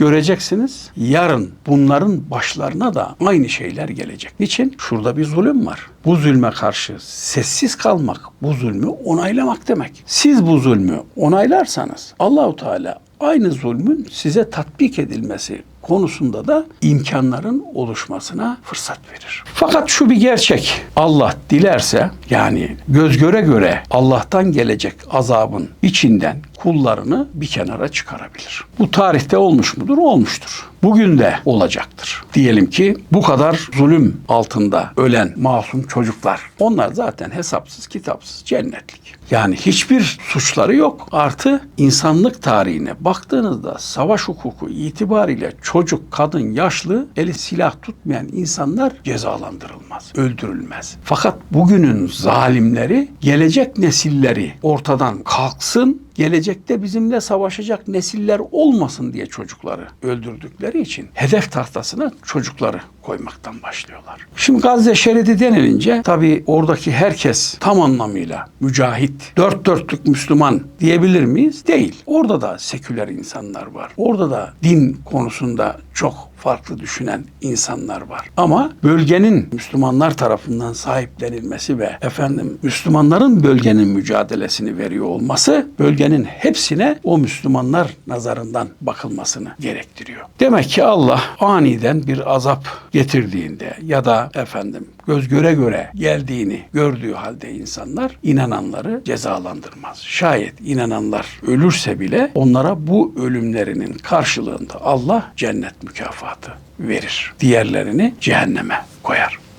Göreceksiniz yarın bunların başlarına da aynı şeyler gelecek. Niçin? Şurada bir zulüm var. Bu zulme karşı sessiz kalmak, bu zulmü onaylamak demek. Siz bu zulmü onaylarsanız Allahu Teala aynı zulmün size tatbik edilmesi konusunda da imkanların oluşmasına fırsat verir. Fakat şu bir gerçek. Allah dilerse yani göz göre göre Allah'tan gelecek azabın içinden kullarını bir kenara çıkarabilir. Bu tarihte olmuş mudur? Olmuştur. Bugün de olacaktır. Diyelim ki bu kadar zulüm altında ölen masum çocuklar. Onlar zaten hesapsız kitapsız cennetlik. Yani hiçbir suçları yok. Artı insanlık tarihine baktığınızda savaş hukuku itibariyle çocuk, kadın, yaşlı eli silah tutmayan insanlar cezalandırılmaz, öldürülmez. Fakat bugünün zalimleri gelecek nesilleri ortadan kalksın, gelecekte bizimle savaşacak nesiller olmasın diye çocukları öldürdükleri için hedef tahtasına çocukları koymaktan başlıyorlar. Şimdi Gazze şeridi denilince tabii oradaki herkes tam anlamıyla mücahit, dört dörtlük Müslüman diyebilir miyiz? Değil. Orada da seküler insanlar var. Orada da din konusunda çok farklı düşünen insanlar var. Ama bölgenin Müslümanlar tarafından sahiplenilmesi ve efendim Müslümanların bölgenin mücadelesini veriyor olması bölgenin hepsine o Müslümanlar nazarından bakılmasını gerektiriyor. Demek ki Allah aniden bir azap getirdiğinde ya da efendim göz göre göre geldiğini gördüğü halde insanlar inananları cezalandırmaz. Şayet inananlar ölürse bile onlara bu ölümlerinin karşılığında Allah cennet mükafatı verir. Diğerlerini cehenneme koyar.